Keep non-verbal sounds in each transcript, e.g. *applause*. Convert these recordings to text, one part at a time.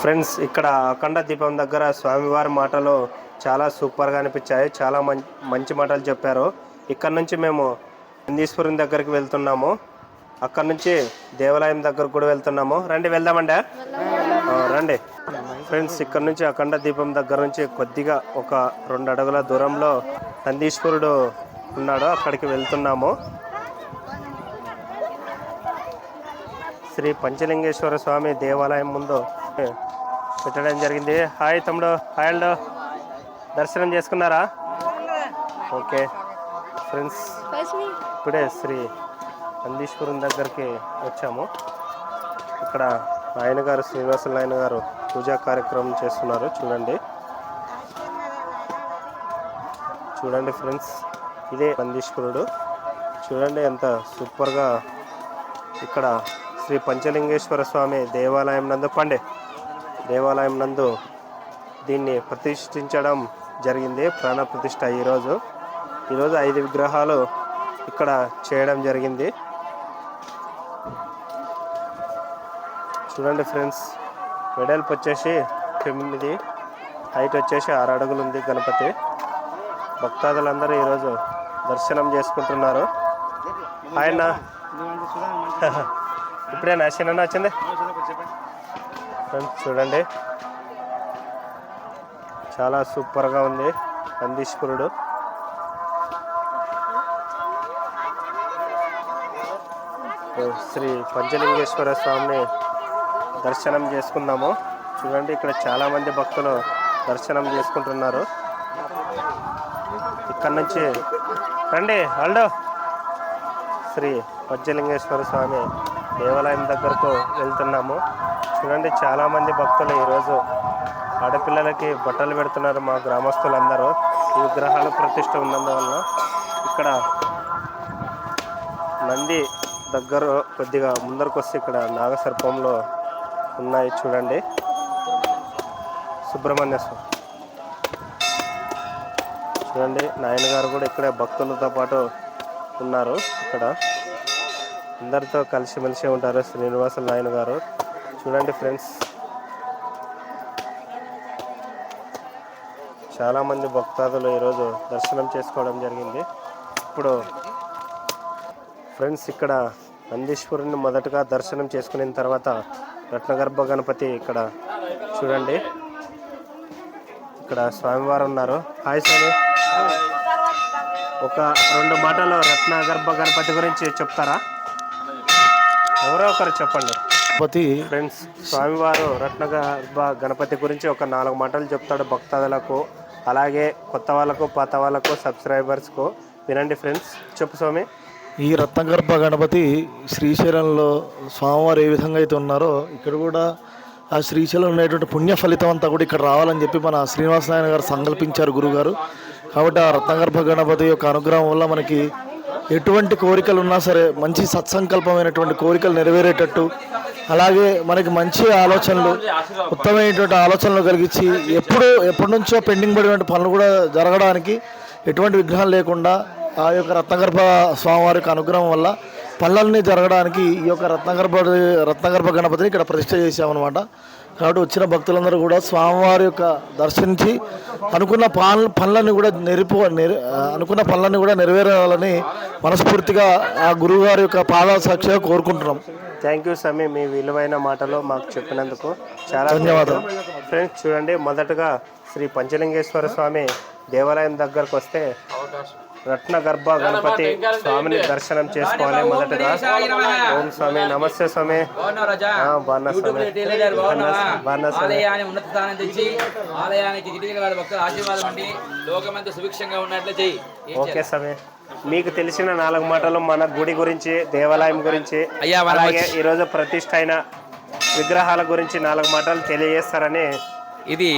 Friends ఇక్కడ అఖండ దీపం దగ్గర స్వామివారి మాటలు చాలా సూపర్గా అనిపించాయి. చాలా మంచి మంచి మాటలు చెప్పారు. ఇక్కడ నుంచి మేము నందీశ్వరం దగ్గరికి వెళ్తున్నాము. అక్కడ నుంచి దేవాలయం దగ్గరకు కూడా వెళ్తున్నాము. రండి వెళ్దామండి. రండి. ఫ్రెండ్స్ ఇక్కడ నుంచి అఖండ దీపం దగ్గర నుంచి కొద్దిగా ఒక రెండు అడుగుల దూరంలో నందీశ్వరుడు ఉన్నాడు. అక్కడికి వెళ్తున్నాము. శ్రీ పంచలింగేశ్వర స్వామి దేవాలయం ముందు పెట్టడం జరిగింది. హాయ్ తమ్ముడు హాయ్ అండ్ దర్శనం చేసుకున్నారా? ఓకే. ఫ్రెండ్స్ ఇప్పుడే శ్రీ నందీశ్వరం దగ్గరికి వచ్చాము. ఇక్కడ ఆయన గారు శ్రీనివాసులు ఆయన గారు పూజా కార్యక్రమం చేస్తున్నారు. చూడండి. చూడండి ఫ్రెండ్స్ ఇదే నందీశ్వరుడు. చూడండి ఎంత సూపర్గా ఇక్కడ శ్రీ పంచలింగేశ్వర స్వామి దేవాలయం నందు పండే దేవాలయం నందు దీన్ని ప్రతిష్ఠించడం జరిగింది. ప్రాణ ప్రతిష్ట ఈరోజు. ఈరోజు ఐదు విగ్రహాలు ఇక్కడ చేయడం జరిగింది. చూడండి ఫ్రెండ్స్ వెడల్పు వచ్చేసి తొమ్మిది హైట్ వచ్చేసి ఆరు అడుగులు ఉంది గణపతి. భక్తాదులందరూ ఈరోజు దర్శనం చేసుకుంటున్నారు. ఆయన *laughs* ఇప్పుడే నాశనం వచ్చింది. ఫ్రెండ్స్ చూడండి. చాలా సూపర్గా ఉంది నందీశ్వరుడు. శ్రీ పంచలింగేశ్వర స్వామిని దర్శనం చేసుకుందాము. చూడండి ఇక్కడ చాలామంది భక్తులు దర్శనం చేసుకుంటున్నారు. ఇక్కడ నుంచి రండి అల్డో శ్రీ పంచలింగేశ్వర స్వామి దేవాలయం దగ్గరకు వెళ్తున్నాము. చూడండి చాలామంది భక్తులు ఈరోజు ఆడపిల్లలకి బట్టలు పెడుతున్నారు మా గ్రామస్తులందరూ. ఈ విగ్రహాలు ప్రతిష్ట ఉన్నందువల్ల ఇక్కడ నంది దగ్గర కొద్దిగా ముందరకు వస్తే ఇక్కడ నాగసర్పంలో ఉన్నాయి చూడండి. సుబ్రహ్మణ్య స్వామి. చూడండి నాయన గారు కూడా ఇక్కడే భక్తులతో పాటు ఉన్నారు ఇక్కడ. అందరితో కలిసిమెలిసి ఉంటారు శ్రీనివాస నాయన గారు. చూడండి ఫ్రెండ్స్. చాలామంది భక్తాదులు ఈరోజు దర్శనం చేసుకోవడం జరిగింది. ఇప్పుడు ఫ్రెండ్స్ ఇక్కడ నందీశ్వరుని మొదటగా దర్శనం చేసుకున్న తర్వాత రత్నగర్భ గణపతి ఇక్కడ చూడండి. ఇక్కడ స్వామివారు ఉన్నారు. హాయ్ స్వామి. ఒక రెండు మాటలు రత్నగర్భ గణపతి గురించి చెప్తారా? ఎవరో ఒకరు చెప్పండి? గణపతి ఫ్రెండ్స్ స్వామివారు రత్నగర్భ గణపతి గురించి ఒక నాలుగు మాటలు చెప్తాడు భక్తాదులకు. అలాగే కొత్త వాళ్ళకు పాత వాళ్ళకు సబ్స్క్రైబర్స్కు. వినండి ఫ్రెండ్స్ చెప్పు స్వామి. ఈ రత్నగర్భ గణపతి శ్రీశైలంలో స్వామివారు ఏ విధంగా అయితే ఉన్నారో ఇక్కడ కూడా ఆ శ్రీశైలం ఉండేటువంటి పుణ్య ఫలితం అంతా కూడా ఇక్కడ రావాలని చెప్పి మన శ్రీనివాస నాయన గారు సంకల్పించారు గురుగారు. కాబట్టి ఆ రత్నగర్భ గణపతి యొక్క అనుగ్రహం వల్ల మనకి ఎటువంటి కోరికలు ఉన్నా సరే మంచి సత్సంకల్పమైనటువంటి కోరికలు నెరవేరేటట్టు అలాగే మనకి మంచి ఆలోచనలు ఉత్తమమైనటువంటి ఆలోచనలు కలిగించి ఎప్పుడు ఎప్పటి నుంచో పెండింగ్ పడినటువంటి పనులు కూడా జరగడానికి ఎటువంటి విఘ్నాలు లేకుండా ఆ యొక్క రత్నగర్భ స్వామివారి యొక్క అనుగ్రహం వల్ల పనులన్నీ జరగడానికి ఈ యొక్క రత్నగర్భ రత్నగర్భ గణపతిని ఇక్కడ ప్రతిష్ట చేసామన్నమాట కాబట్టి వచ్చిన భక్తులందరూ కూడా స్వామివారి యొక్క దర్శించి అనుకున్న పాన్ పనులన్నీ కూడా నెరిపో నెరి అనుకున్న పనులన్నీ కూడా నెరవేరాలని మనస్ఫూర్తిగా ఆ గురువుగారి యొక్క పాదాల సాక్షిగా కోరుకుంటున్నాం. థ్యాంక్ యూ స్వామి మీ విలువైన మాటలు మాకు చెప్పినందుకు చాలా ధన్యవాదాలు. ఫ్రెండ్స్ చూడండి మొదటగా శ్రీ పంచలింగేశ్వర స్వామి దేవాలయం దగ్గరకు వస్తే రత్న గర్భ గణపతి స్వామిని దర్శనం చేసుకోవాలి మొదటగా. ఓం స్వామి నమస్తే స్వామి. ఆ, బాగున్నా స్వామి. బాగున్నా బాగున్నా స్వామి. ఆలయాన్ని ఉన్నత స్థానం తెచ్చి ఆలయానికి గిరిజన వారి భక్తులు ఆశీర్వాదం అండి లోకమంతా సుభిక్షంగా ఉన్నట్లు చెయ్యి. ఓకే స్వామి. మీకు తెలిసిన నాలుగు మాటలు మన గుడి గురించి దేవాలయం గురించి అలాగే ఈరోజు ప్రతిష్ట అయిన విగ్రహాల గురించి నాలుగు మాటలు తెలియజేస్తారని ఇది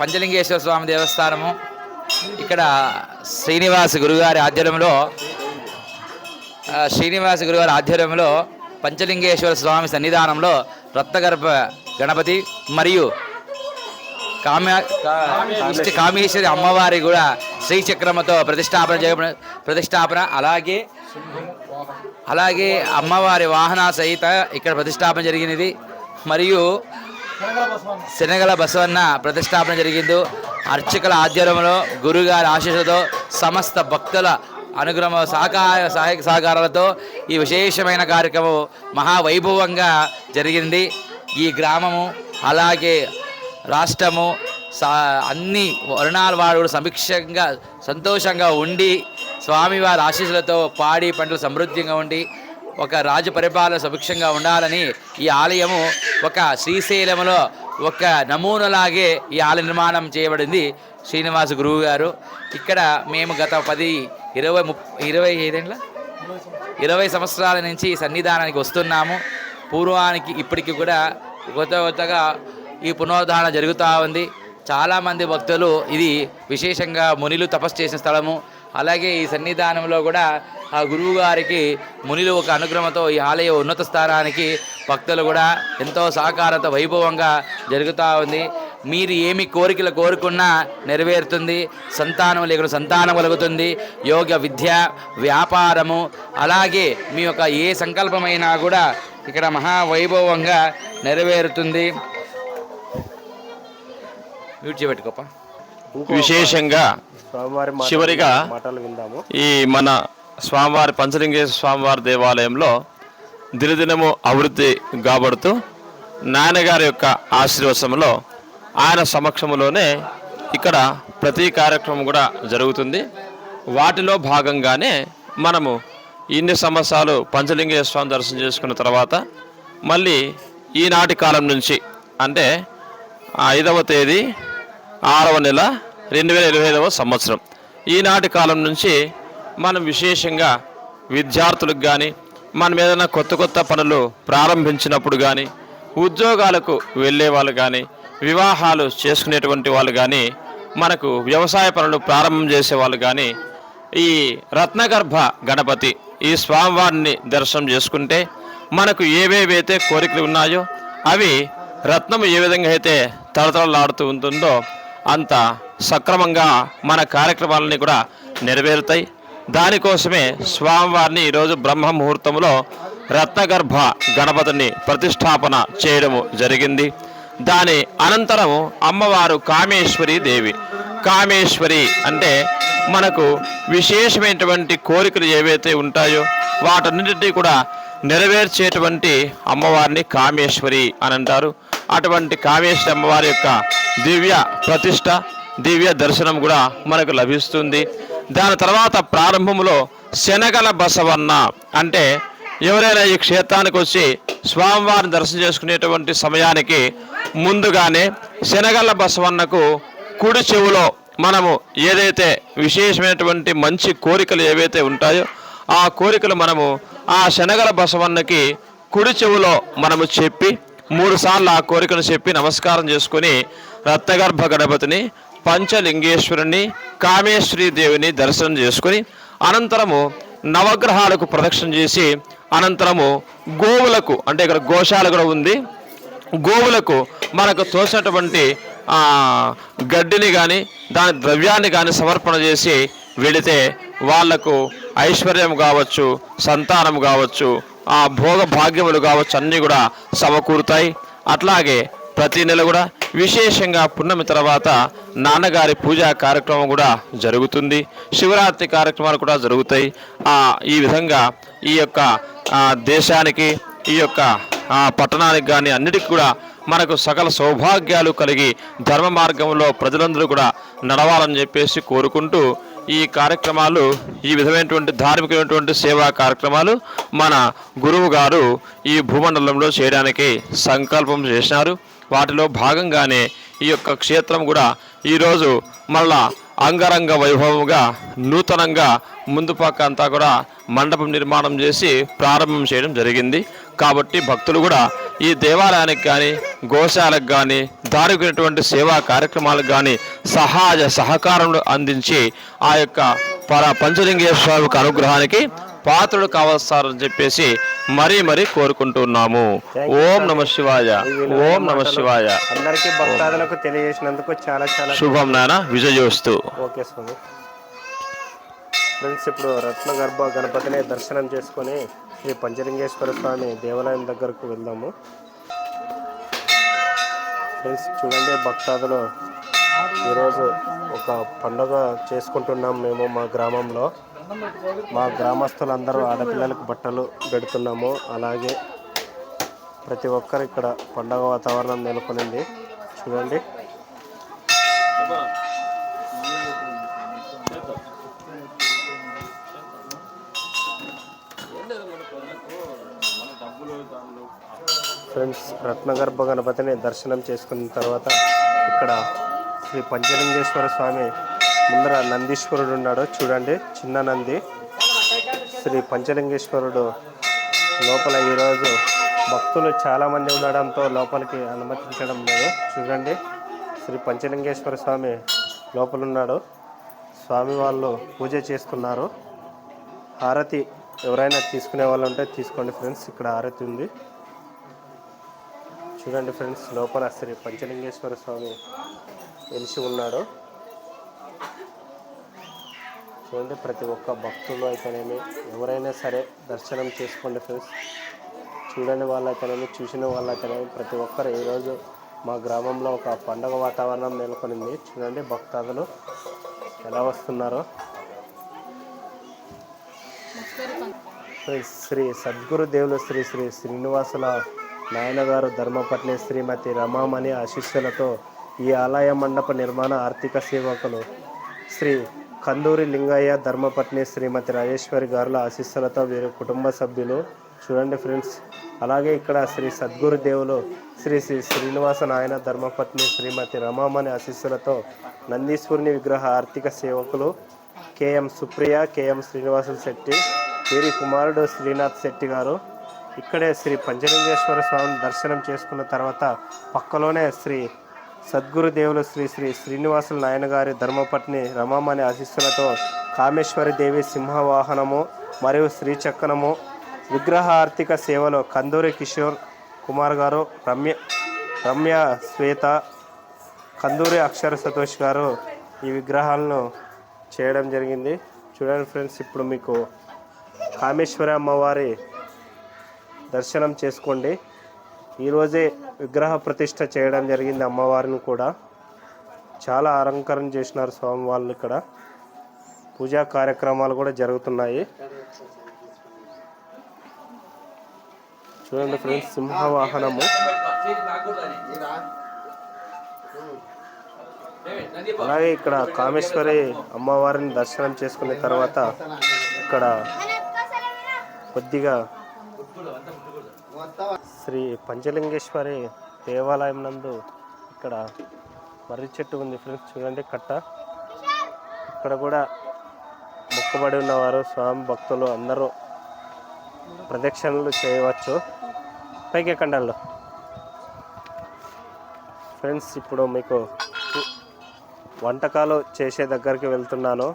పంచలింగేశ్వర స్వామి దేవస్థానము. ఇక్కడ శ్రీనివాస గురుగారి ఆధ్వర్యంలో శ్రీనివాస్ శ్రీనివాస గురుగారి ఆధ్వర్యంలో పంచలింగేశ్వర స్వామి సన్నిధానంలో రత్నగర్భ గణపతి మరియు కామ్య ఇష్ట కామేశ్వరి అమ్మవారి కూడా శ్రీచక్రమతో ప్రతిష్టాపన చేయ ప్రతిష్టాపన అలాగే అలాగే అమ్మవారి వాహన సహిత ఇక్కడ ప్రతిష్టాపన జరిగినది. మరియు శనగల బసవన్న. ప్రతిష్టాపన జరిగింది. అర్చకుల ఆధ్వర్యంలో గురుగారి ఆశీస్సులతో సమస్త భక్తుల అనుగ్రహ సహకార సహాయక సహకారాలతో ఈ విశేషమైన కార్యక్రమం మహావైభవంగా జరిగింది. ఈ గ్రామము అలాగే రాష్ట్రము సా అన్ని వరుణాల వాడు సమీక్షంగా సంతోషంగా ఉండి స్వామివారి ఆశీస్సులతో పాడి పంటలు సమృద్ధిగా ఉండి ఒక రాజు పరిపాలన సుభిక్షంగా ఉండాలని ఈ ఆలయము ఒక శ్రీశైలంలో ఒక నమూనలాగే ఈ ఆలయ నిర్మాణం చేయబడింది శ్రీనివాస గురువు గారు ఇక్కడ మేము గత పది ఇరవై ముప్ ఇరవై ఐదేళ్ళ ఇరవై సంవత్సరాల నుంచి సన్నిధానానికి వస్తున్నాము. పూర్వానికి ఇప్పటికి కూడా కొత్త కొత్తగా ఈ పునరుద్ధరణ జరుగుతూ ఉంది. చాలామంది భక్తులు ఇది విశేషంగా మునిలు తపస్సు చేసిన స్థలము. అలాగే ఈ సన్నిధానంలో కూడా ఆ గురువు గారికి మునిలు ఒక అనుగ్రహంతో ఈ ఆలయ ఉన్నత స్థానానికి భక్తులు కూడా ఎంతో సహకారత వైభవంగా జరుగుతూ ఉంది. మీరు ఏమి కోరికలు కోరుకున్నా నెరవేరుతుంది. సంతానం లేకుండా సంతానం కలుగుతుంది. యోగ విద్య వ్యాపారము అలాగే మీ యొక్క ఏ సంకల్పమైనా కూడా ఇక్కడ మహావైభవంగా నెరవేరుతుంది. మ్యూట్ చేయబెట్టుకోపా. విశేషంగా చివరిగా మాటలు విందాము. ఈ మన స్వామివారి పంచలింగేశ్వర స్వామివారి దేవాలయంలో దినదినము అభివృద్ధి కాబడుతూ నాన్నగారి యొక్క ఆశీర్వచనంలో ఆయన సమక్షంలోనే ఇక్కడ ప్రతి కార్యక్రమం కూడా జరుగుతుంది. వాటిలో భాగంగానే మనము ఇన్ని సంవత్సరాలు పంచలింగేశ్వర స్వామి దర్శనం చేసుకున్న తర్వాత మళ్ళీ ఈనాటి కాలం నుంచి అంటే ఐదవ తేదీ ఆరవ నెల రెండు వేల ఇరవై ఐదవ సంవత్సరం. ఈనాటి కాలం నుంచి మనం విశేషంగా విద్యార్థులకు కానీ మనం ఏదైనా కొత్త కొత్త పనులు ప్రారంభించినప్పుడు కానీ ఉద్యోగాలకు వెళ్ళే వాళ్ళు కానీ వివాహాలు చేసుకునేటువంటి వాళ్ళు కానీ మనకు వ్యవసాయ పనులు ప్రారంభం చేసే వాళ్ళు కానీ ఈ రత్నగర్భ గణపతి ఈ స్వామివారిని దర్శనం చేసుకుంటే మనకు ఏవేవైతే కోరికలు ఉన్నాయో అవి రత్నం ఏ విధంగా అయితే తడతడలాడుతూ ఉంటుందో అంత సక్రమంగా మన కార్యక్రమాలన్నీ కూడా నెరవేరుతాయి. దానికోసమే స్వామివారిని ఈరోజు బ్రహ్మ ముహూర్తంలో రత్నగర్భ గణపతిని ప్రతిష్టాపన చేయడము జరిగింది. దాని అనంతరం అమ్మవారు కామేశ్వరి దేవి. కామేశ్వరి అంటే మనకు విశేషమైనటువంటి కోరికలు ఏవైతే ఉంటాయో వాటన్నిటినీ కూడా నెరవేర్చేటువంటి అమ్మవారిని కామేశ్వరి అని అంటారు. అటువంటి కామేశ్వరి అమ్మవారి యొక్క దివ్య ప్రతిష్ట దివ్య దర్శనం కూడా మనకు లభిస్తుంది. దాని తర్వాత ప్రారంభంలో శనగల బసవన్న అంటే ఎవరైనా ఈ క్షేత్రానికి వచ్చి స్వామివారిని దర్శనం చేసుకునేటువంటి సమయానికి ముందుగానే శనగల బసవన్నకు కుడి చెవులో మనము ఏదైతే విశేషమైనటువంటి మంచి కోరికలు ఏవైతే ఉంటాయో ఆ కోరికలు మనము ఆ శనగల బసవన్నకి కుడి చెవులో మనము చెప్పి మూడు సార్లు ఆ కోరికను చెప్పి నమస్కారం చేసుకుని రత్నగర్భ గణపతిని పంచలింగేశ్వరుని కామేశ్వరి దేవిని దర్శనం చేసుకుని అనంతరము నవగ్రహాలకు ప్రదక్షిణ చేసి అనంతరము గోవులకు అంటే ఇక్కడ గోశాల కూడా ఉంది. గోవులకు మనకు తోసినటువంటి గడ్డిని కానీ దాని ద్రవ్యాన్ని కానీ సమర్పణ చేసి వెళితే వాళ్ళకు ఐశ్వర్యం కావచ్చు సంతానం కావచ్చు ఆ భోగ భాగ్యములు కావచ్చు అన్నీ కూడా సమకూరుతాయి. అట్లాగే ప్రతి నెల కూడా విశేషంగా పున్నమి తర్వాత నాన్నగారి పూజా కార్యక్రమం కూడా జరుగుతుంది. శివరాత్రి కార్యక్రమాలు కూడా జరుగుతాయి. ఆ ఈ విధంగా ఈ యొక్క దేశానికి ఈ యొక్క పట్టణానికి కానీ అన్నిటికీ కూడా మనకు సకల సౌభాగ్యాలు కలిగి ధర్మ మార్గంలో ప్రజలందరూ కూడా నడవాలని చెప్పేసి కోరుకుంటూ ఈ కార్యక్రమాలు ఈ విధమైనటువంటి ధార్మికమైనటువంటి సేవా కార్యక్రమాలు మన గురువు గారు ఈ భూమండలంలో చేయడానికి సంకల్పం చేసినారు వాటిలో భాగంగానే ఈ యొక్క క్షేత్రం కూడా ఈరోజు మళ్ళా అంగరంగ వైభవముగా నూతనంగా ముందు పక్క అంతా కూడా మండపం నిర్మాణం చేసి ప్రారంభం చేయడం జరిగింది. కాబట్టి భక్తులు కూడా ఈ దేవాలయానికి కానీ గోశాలకు కానీ దారికినటువంటి సేవా కార్యక్రమాలకు కానీ సహాయ సహకారములు అందించి ఆ యొక్క పర పంచలింగేశ్వర స్వామికి అనుగ్రహానికి పాత్రుడు కావస్తారని చెప్పేసి మరీ మరీ కోరుకుంటున్నాము. ఓం నమ శివాయ. ఓం నమ శివాయ. అందరికీ భక్తాదులకు తెలియజేసినందుకు చాలా చాలా శుభం నాయన. విజయోస్తు. ఓకే స్వామి. ఫ్రెండ్స్ ఇప్పుడు రత్నగర్భ గణపతిని దర్శనం చేసుకొని శ్రీ పంచలింగేశ్వర స్వామి దేవాలయం దగ్గరకు వెళ్దాము. ఫ్రెండ్స్ చూడండి భక్తాదులు ఈరోజు ఒక పండుగ చేసుకుంటున్నాం మేము మా గ్రామంలో. మా గ్రామస్తులందరూ ఆడపిల్లలకు బట్టలు పెడుతున్నాము. అలాగే ప్రతి ఒక్కరు ఇక్కడ పండగ వాతావరణం నెలకొనింది. చూడండి. ఫ్రెండ్స్ రత్నగర్భ గణపతిని దర్శనం చేసుకున్న తర్వాత ఇక్కడ శ్రీ పంచలింగేశ్వర స్వామి ముందర నందీశ్వరుడు ఉన్నాడు. చూడండి చిన్న నంది. శ్రీ పంచలింగేశ్వరుడు లోపల ఈరోజు భక్తులు చాలామంది ఉండడంతో లోపలికి అనుమతించడం లేదు. చూడండి శ్రీ పంచలింగేశ్వర స్వామి లోపలున్నాడు. స్వామి వాళ్ళు పూజ చేసుకున్నారు హారతి ఎవరైనా తీసుకునే వాళ్ళు ఉంటే తీసుకోండి ఫ్రెండ్స్. ఇక్కడ ఆరతి ఉంది. చూడండి ఫ్రెండ్స్ లోపల శ్రీ పంచలింగేశ్వర స్వామి వెలిసి ఉన్నాడు. చూడండి ప్రతి ఒక్క భక్తులు అయితేనేమి ఎవరైనా సరే దర్శనం చేసుకోండి ఫ్రెండ్స్. చూడని వాళ్ళైతేనేమి చూసిన వాళ్ళైతేనేమి ప్రతి ఒక్కరు ఈరోజు మా గ్రామంలో ఒక పండగ వాతావరణం నెలకొనింది. చూడండి భక్తాదులు ఎలా వస్తున్నారో. శ్రీ సద్గురు దేవులు శ్రీ శ్రీ శ్రీనివాసుల నాయనగారు ధర్మపట్ని శ్రీమతి రమామణి ఆశిష్యులతో ఈ ఆలయ మండప నిర్మాణ ఆర్థిక సేవకులు శ్రీ కందూరి లింగయ్య ధర్మపత్ని శ్రీమతి రాజేశ్వరి గారుల ఆశీస్సులతో వీరి కుటుంబ సభ్యులు. చూడండి ఫ్రెండ్స్ అలాగే ఇక్కడ శ్రీ సద్గురు దేవులు శ్రీ శ్రీ శ్రీనివాస నాయన ధర్మపత్ని శ్రీమతి రమామణి ఆశీస్సులతో నందీశ్వరుని విగ్రహ ఆర్థిక సేవకులు K M Supriya K M Srinivasulu Shetty వీరి కుమారుడు శ్రీనాథ్ శెట్టి గారు. ఇక్కడే శ్రీ పంచలింగేశ్వర స్వామి దర్శనం చేసుకున్న తర్వాత పక్కలోనే శ్రీ సద్గురు దేవులు శ్రీ శ్రీ శ్రీనివాసుల నాయన గారి ధర్మపత్ని రమామణి ఆశీస్సులతో కామేశ్వరి దేవి సింహవాహనము మరియు శ్రీచక్రము విగ్రహ ఆర్థిక సేవలో కందూరి కిషోర్ కుమార్ గారు రమ్య రమ్య శ్వేత కందూరి అక్షర సతోష్ గారు ఈ విగ్రహాలను చేయడం జరిగింది. చూడండి ఫ్రెండ్స్ ఇప్పుడు మీకు కామేశ్వరి అమ్మవారి దర్శనం చేసుకోండి. ఈరోజే విగ్రహ ప్రతిష్ట చేయడం జరిగింది అమ్మవారిని కూడా. చాలా అలంకరణ చేసినారు స్వామి వాళ్ళు ఇక్కడ. పూజా కార్యక్రమాలు కూడా జరుగుతున్నాయి. చూడండి ఫ్రెండ్స్ సింహవాహనము. అలాగే ఇక్కడ కామేశ్వరి అమ్మవారిని దర్శనం చేసుకున్న తర్వాత ఇక్కడ కొద్దిగా శ్రీ పంచలింగేశ్వరి దేవాలయం నందు ఇక్కడ మర్రి చెట్టు ఉంది ఫ్రెండ్స్ చూడండి కట్ట. ఇక్కడ కూడా మొక్కుబడి ఉన్నవారు స్వామి భక్తులు అందరూ ప్రదక్షిణలు చేయవచ్చు. పైకి ఎక్కండి ఫ్రెండ్స్ ఇప్పుడు మీకు వంటకాలు చేసే దగ్గరికి వెళ్తున్నాను.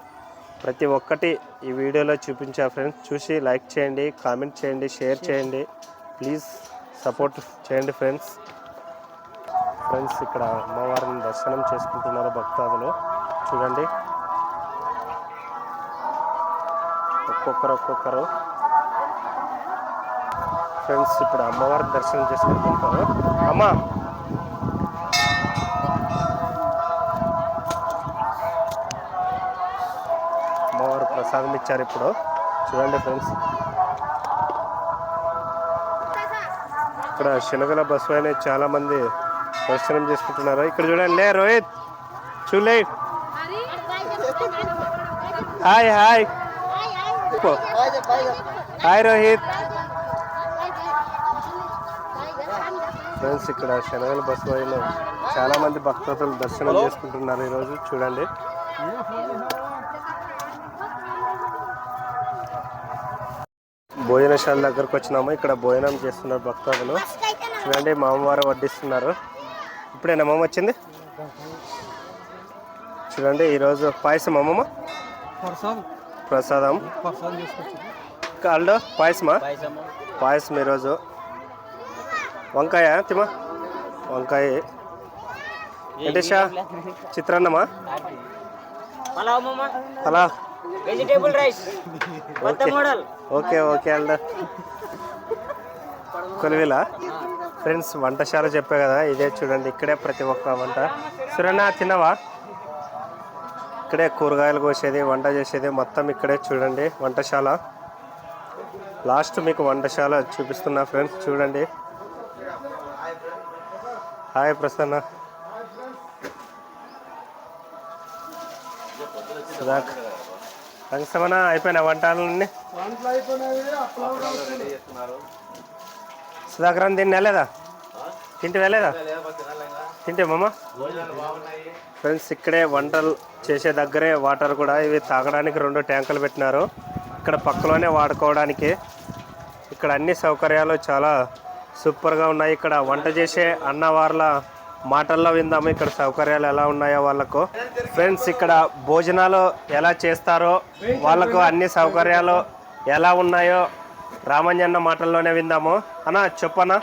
ప్రతి ఒక్కటి ఈ వీడియోలో చూపించా ఫ్రెండ్స్ చూసి లైక్ చేయండి కామెంట్ చేయండి షేర్ చేయండి. ప్లీజ్ సపోర్ట్ చేయండి ఫ్రెండ్స్ ఫ్రెండ్స్ ఇక్కడ అమ్మవారిని దర్శనం చేసుకుంటున్నారు భక్తాదులు. చూడండి. ఒక్కొక్కరు ఒక్కొక్కరు. ఫ్రెండ్స్ ఇప్పుడు అమ్మవారిని దర్శనం చేసుకుంటుంటారు అమ్మా అమ్మవారు ఇచ్చారు ఇప్పుడు. చూడండి ఫ్రెండ్స్. ఇక్కడ శనగల బస్సు అయిన చాలా మంది దర్శనం చేసుకుంటున్నారు. ఇక్కడ చూడండి లే రోహిత్ చూలే hi hi. Hi Rohit. Friends ఇక్కడ శనగల బస్సు అయిన చాలా మంది భక్తులు దర్శనం చేసుకుంటున్నారు ఈరోజు. చూడండి. భోజనశాల దగ్గరకు వచ్చినాము. ఇక్కడ భోజనం చేస్తున్నారు భక్తులు. చూడండి మా అమ్మవారు వడ్డిస్తున్నారు. ఇప్పుడేనా మామ వచ్చింది? చూడండి ఈరోజు పాయసం అమ్మమ్మ? ప్రసాదం. కాళ్ళు పాయసమా? పాయసం ఈరోజు. వంకాయ తిమ వంకాయ. ఏంటేషా చిత్రాన్నమా? పలావ్ అలా వెజిటేబుల్ రైస్ కొత్త మోడల్ ఓకే ఓకే అల్లా కొలివిలా? ఫ్రెండ్స్ వంటశాల చెప్పే కదా ఇదే చూడండి ఇక్కడే ప్రతి ఒక్క వంట. సురేనా తినవా ఇక్కడే కూరగాయలు కోసేది వంట చేసేది మొత్తం ఇక్కడే చూడండి వంటశాల. లాస్ట్ మీకు వంటశాల చూపిస్తున్నా ఫ్రెండ్స్ చూడండి. హాయ్ ప్రసన్న. రంగసమన అయిపోయినా వంటలన్నీ? సుధాకర్ తిని వెళ్ళేదా తింటే వెళ్ళేదా తింటే మామ? ఫ్రెండ్స్ ఇక్కడే వంటలు చేసే దగ్గరే వాటర్ కూడా ఇవి తాగడానికి రెండు ట్యాంకులు పెట్టినారు. ఇక్కడ పక్కలోనే వాడుకోవడానికి. ఇక్కడ అన్ని సౌకర్యాలు చాలా సూపర్గా ఉన్నాయి. ఇక్కడ వంట చేసే అన్నవార్ల మాటల్లో విందాము ఇక్కడ సౌకర్యాలు ఎలా ఉన్నాయో వాళ్ళకు. ఫ్రెండ్స్ ఇక్కడ భోజనాలు ఎలా చేస్తారో వాళ్ళకు అన్ని సౌకర్యాలు ఎలా ఉన్నాయో రామంజన్న మాటల్లోనే విందాము. అన్న చెప్పనా?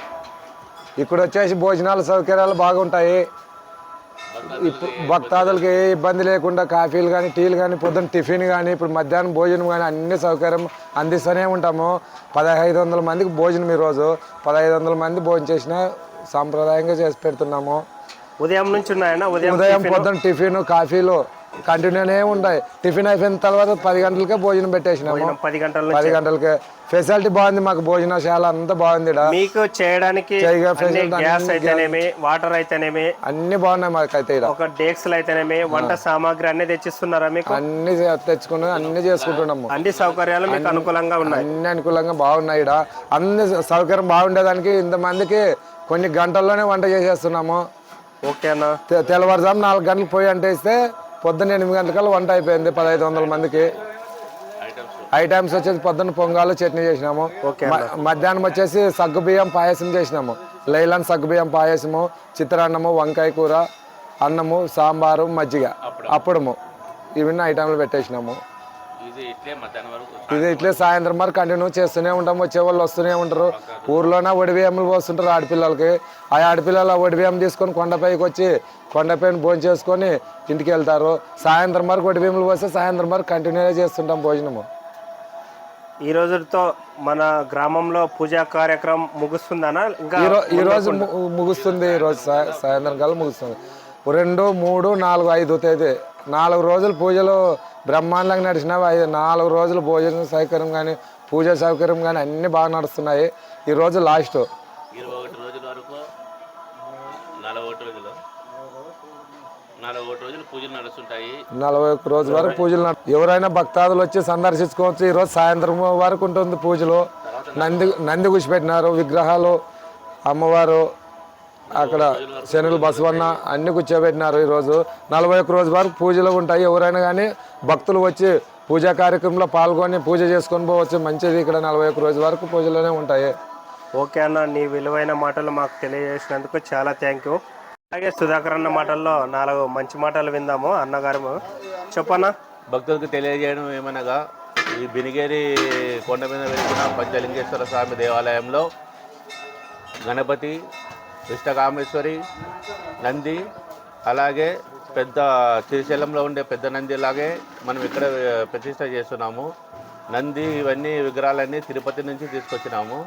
ఇక్కడ వచ్చేసి భోజనాల సౌకర్యాలు బాగుంటాయి. ఇప్పుడు భక్తాదులకి ఏ ఇబ్బంది లేకుండా కాఫీలు కానీ టీలు కానీ పొద్దున్న టిఫిన్ కానీ ఇప్పుడు మధ్యాహ్నం భోజనం కానీ అన్ని సౌకర్యం అందిస్తూనే ఉంటాము. పదహైదు వందల మందికి భోజనం ఈరోజు. పదహైదు వందల మంది భోజనం చేసిన సాంప్రదాయంగా చేసి పెడుతున్నాము. ఉదయం నుంచి ఉన్నాయన్న ఉదయం ఉదయం టిఫిన్, కాఫీలు కంటిన్యూనే ఉంటాయి. టిఫిన్ అయిపోయిన తర్వాత పది గంటలకే భోజనం పెట్టేసినాము. పది గంటల పది గంటలకే. ఫెసిలిటీ బాగుంది మాకు భోజనశాల అంతా బాగుంది. మీకు చేయడానికి గ్యాస్ అయితేనేమి వాటర్ అయితేనేమి? అన్ని బాగున్నాయి మాకైతే ఇక్కడ ఒక డేక్స్లు అయితేనేమి వంట సామాగ్రి అన్ని తెచ్చిస్తున్నారా మీకు? అన్ని తెచ్చుకుని అన్ని చేసుకుంటున్నాము. అన్ని సౌకర్యాలు మీకు అనుకూలంగా ఉన్నాయి. అన్ని అనుకూలంగా బాగున్నాయి అన్ని సౌకర్యం బాగుండేదానికి ఇంతమందికి కొన్ని గంటల్లోనే వంట చేసేస్తున్నాము. ఓకే అన్న. తెల్లవారుజాము నాలుగు గంటలకు పోయి వంట వేస్తే పొద్దున్న ఎనిమిది గంటలకల్లా వంట అయిపోయింది పదహైదు వందల మందికి. ఐటమ్స్ వచ్చేసి పొద్దున్న పొంగాలు చట్నీ చేసినాము. మధ్యాహ్నం వచ్చేసి సగ్గు బియ్యం పాయసం చేసినాము. లైలాన్ సగ్గు బియ్యం పాయసము చిత్రాన్నము వంకాయ కూర అన్నము సాంబారు మజ్జిగ అప్పుడము. ఇవన్నీ ఐటమ్లు పెట్టేసినాము. ఇది ఇట్లే వరకు సాయంత్రం మరి కంటిన్యూ చేస్తూనే ఉంటాం. వచ్చే వాళ్ళు వస్తూనే ఉంటారు. ఊర్లోనే ఒడిబియ్యములు పోస్తుంటారు ఆడపిల్లలకి. ఆ ఆడపిల్లలు ఒడిబియ్యం తీసుకొని కొండపైకి వచ్చి కొండపైన భోజనం చేసుకొని ఇంటికి వెళ్తారు. సాయంత్రం వరకు ఒడిబియ్యములు పోస్తే సాయంత్రం వరకు కంటిన్యూగా చేస్తుంటాం భోజనము. ఈ రోజుతో మన గ్రామంలో పూజా కార్యక్రమం ముగుస్తుందనా? ఇంకా ఈ రోజు ము- ముగుస్తుంది ఈ రోజు సాయంత్రం కల్లా ముగుస్తుంది. రెండు మూడు నాలుగు ఐదు తేదీ. నాలుగు రోజులు పూజలు బ్రహ్మాండంగా నడిచినవి? ఐదు నాలుగు రోజులు భోజన సౌకర్యం కానీ పూజ సౌకర్యం కానీ అన్నీ బాగా నడుస్తున్నాయి. ఈ రోజు లాస్ట్. రోజుల నలభై రోజులు. రోజులు ఒక్క రోజు వరకు పూజలు ఎవరైనా భక్తాదులు వచ్చి సందర్శించుకోవచ్చు. ఈ రోజు సాయంత్రం వరకు ఉంటుంది పూజలు. నంది నంది కూర్చిపెట్టినారు విగ్రహాలు. అమ్మవారు అక్కడ శనులు బసవన్న అన్ని కూర్చోబెట్టినారు ఈరోజు. నలభై ఒక్క రోజు వరకు పూజలు ఉంటాయి. ఎవరైనా కానీ భక్తులు వచ్చి పూజా కార్యక్రమంలో పాల్గొని పూజ చేసుకొని పోవచ్చు. మంచిది ఇక్కడ నలభై ఒక్క రోజు వరకు పూజలోనే ఉంటాయి. ఓకే అన్న నీ విలువైన మాటలు మాకు తెలియజేసినందుకు చాలా థ్యాంక్ యూ అలాగే సుధాకర్ అన్న మాటల్లో నాలుగు మంచి మాటలు విందాము. అన్నగారు చెప్పన్నా? భక్తులకు తెలియజేయడం ఏమనగా ఈ బినిగేరి కొండ మీద వెలిసిన పంచలింగేశ్వర స్వామి దేవాలయంలో గణపతి కృష్ణకామేశ్వరి నంది అలాగే పెద్ద శ్రీశైలంలో ఉండే పెద్ద నంది లాగే మనం ఇక్కడ ప్రతిష్ట చేస్తున్నాము. నంది ఇవన్నీ విగ్రహాలన్నీ తిరుపతి నుంచి తీసుకొచ్చినాము.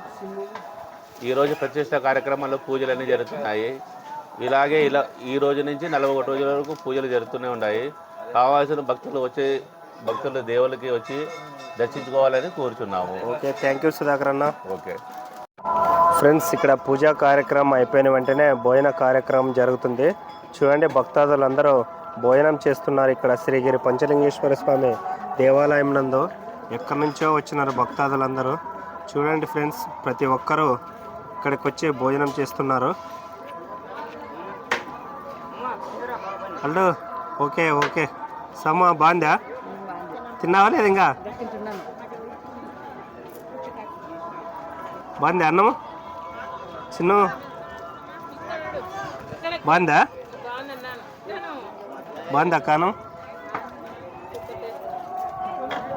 ఈరోజు ప్రతిష్ట కార్యక్రమాల్లో పూజలన్నీ జరుగుతున్నాయి. ఇలాగే ఇలా ఈ రోజు నుంచి నలభై ఒకటి రోజుల వరకు పూజలు జరుగుతూనే ఉన్నాయి. కావాల్సిన భక్తులు వచ్చి భక్తులు దేవులకి వచ్చి దర్శించుకోవాలని కోరుచున్నాము. ఓకే థ్యాంక్ యూ సుధాకర్ అన్న. ఓకే. ఫ్రెండ్స్ ఇక్కడ పూజా కార్యక్రమం అయిపోయిన వెంటనే భోజన కార్యక్రమం జరుగుతుంది. చూడండి భక్తాదులందరూ భోజనం చేస్తున్నారు ఇక్కడ శ్రీగిరి పంచలింగేశ్వర స్వామి దేవాలయం నందు. ఎక్కడి నుంచో వచ్చినారు భక్తాదులందరూ. చూడండి ఫ్రెండ్స్ ప్రతి ఒక్కరూ ఇక్కడికి వచ్చి భోజనం చేస్తున్నారు. Hello okay okay. సమ్మ బాగుందా? తిన్నావా లేదు ఇంకా? బాగుంది అన్నము? చిన్న. బాగుందా? బాగుందా కాను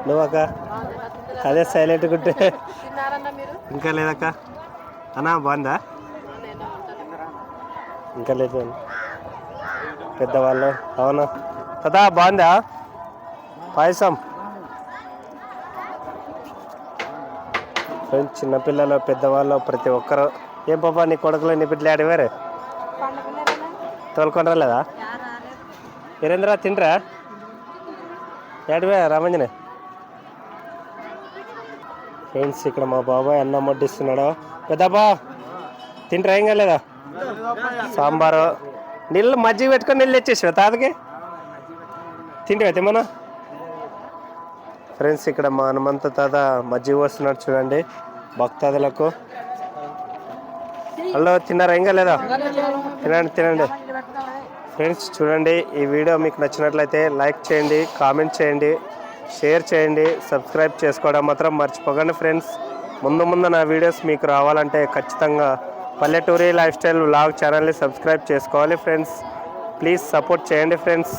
నువ్వు అక్క? అదే సైలెంట్ ఉంటే. ఇంకా లేదక్క. అన్నా బాగుందా? ఇంకా లేదు. పెద్దవాళ్ళు. అవునా. కదా బాగుందా? పాయసం? ఫ్రెండ్స్ చిన్నపిల్లలు పెద్దవాళ్ళు ప్రతి ఒక్కరు. ఏం పాపా నీ కొడుకులు నీ బిడ్డలు ఆడివారు తోలుకొని రాలేదా? వీరేంద్ర తిండ్రా? ఏడివే రామంజనే? ఫ్రెండ్స్ ఇక్కడ మా బాబాయ్ అన్నం వడ్డిస్తున్నాడు. పెద్దబా తింటారా ఏం కాలేదా? సాంబారు. నీళ్ళు మజ్జిగ పెట్టుకొని నీళ్ళు తెచ్చేసావు తాతకి? తింటే తిమ్మనా? ఫ్రెండ్స్ ఇక్కడ మా హనుమంత తాత మజ్జిగ వస్తున్నాడు చూడండి భక్తాదులకు. హలో తిన్నారా? ఏం లేదా తినండి తినండి. ఫ్రెండ్స్ చూడండి ఈ వీడియో మీకు నచ్చినట్లయితే లైక్ చేయండి కామెంట్ చేయండి షేర్ చేయండి సబ్స్క్రైబ్ చేసుకోవడం మాత్రం మర్చిపోకండి ఫ్రెండ్స్ ముందు ముందు నా వీడియోస్ మీకు రావాలంటే ఖచ్చితంగా పల్లెటూరి లైఫ్ స్టైల్ వ్లాగ్ ఛానల్ని సబ్స్క్రైబ్ చేసుకోవాలి ఫ్రెండ్స్ ప్లీజ్ సపోర్ట్ చేయండి ఫ్రెండ్స్